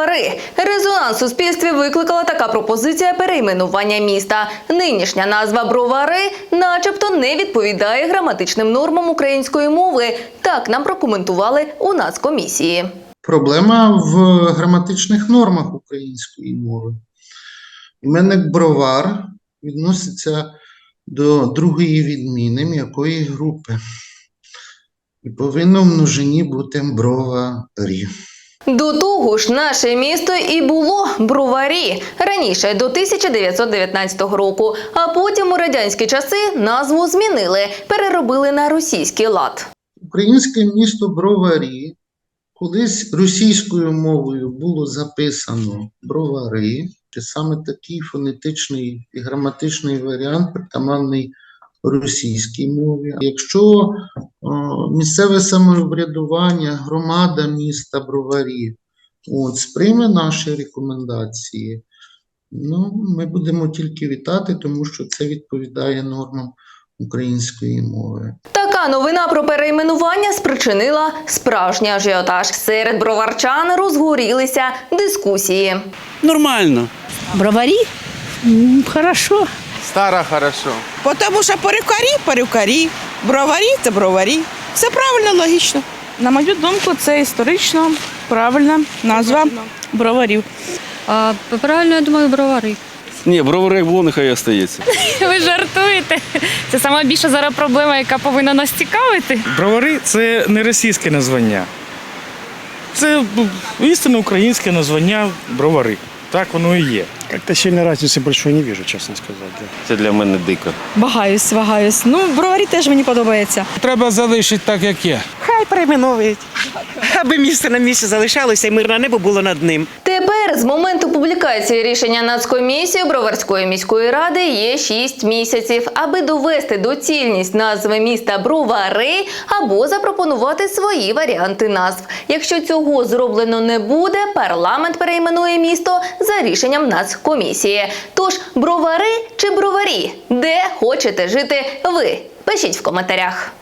бровари. Резонанс в суспільстві викликала така пропозиція перейменування міста. Нинішня назва бровари, начебто, не відповідає граматичним нормам української мови. Так нам прокоментували у Нацкомісії. Проблема в граматичних нормах української мови. Іменник бровар відноситься до другої відміни м'якої групи. І повинно в множині бути броварі. До того ж, наше місто і було броварі раніше до 1919 року. А потім у радянські часи назву змінили, переробили на російський лад. Українське місто Броварі колись російською мовою було записано бровари, це саме такий фонетичний і граматичний варіант, притаманний російській мові. Якщо місцеве самоврядування, громада міста Броварі от, сприйме наші рекомендації, ну, ми будемо тільки вітати, тому що це відповідає нормам української мови. Така новина про перейменування спричинила справжній ажіотаж. Серед броварчан розгорілися дискусії. Нормально. Бровари? М, Хорошо. Стара хорошо. Тому що перукарі, перукарі, броварі це броварі. Все правильно, логічно. На мою думку, це історично правильна назва броварів. А правильно, я думаю, бровари. Ні, бровари як було, нехай і остається. Ви жартуєте. Це сама більша зараз проблема, яка повинна нас цікавити. Бровари це не російське названня. Це ну, істинно українське названня бровари. Так воно і є. Как-то сильной разницы большой не вижу, честно сказать. Да. Це для мене дико. Вагаюсь, вагаюсь. Ну, броварі теж мені подобається. Треба залишити так, як є. Хай перейменовують. Аби місце на місці залишалося і мирне небо було над ним. З моменту публікації рішення Нацкомісії Броварської міської ради є 6 місяців, аби довести доцільність назви міста Бровари або запропонувати свої варіанти назв. Якщо цього зроблено не буде, парламент перейменує місто за рішенням Нацкомісії. Тож бровари чи броварі, де хочете жити ви? Пишіть в коментарях.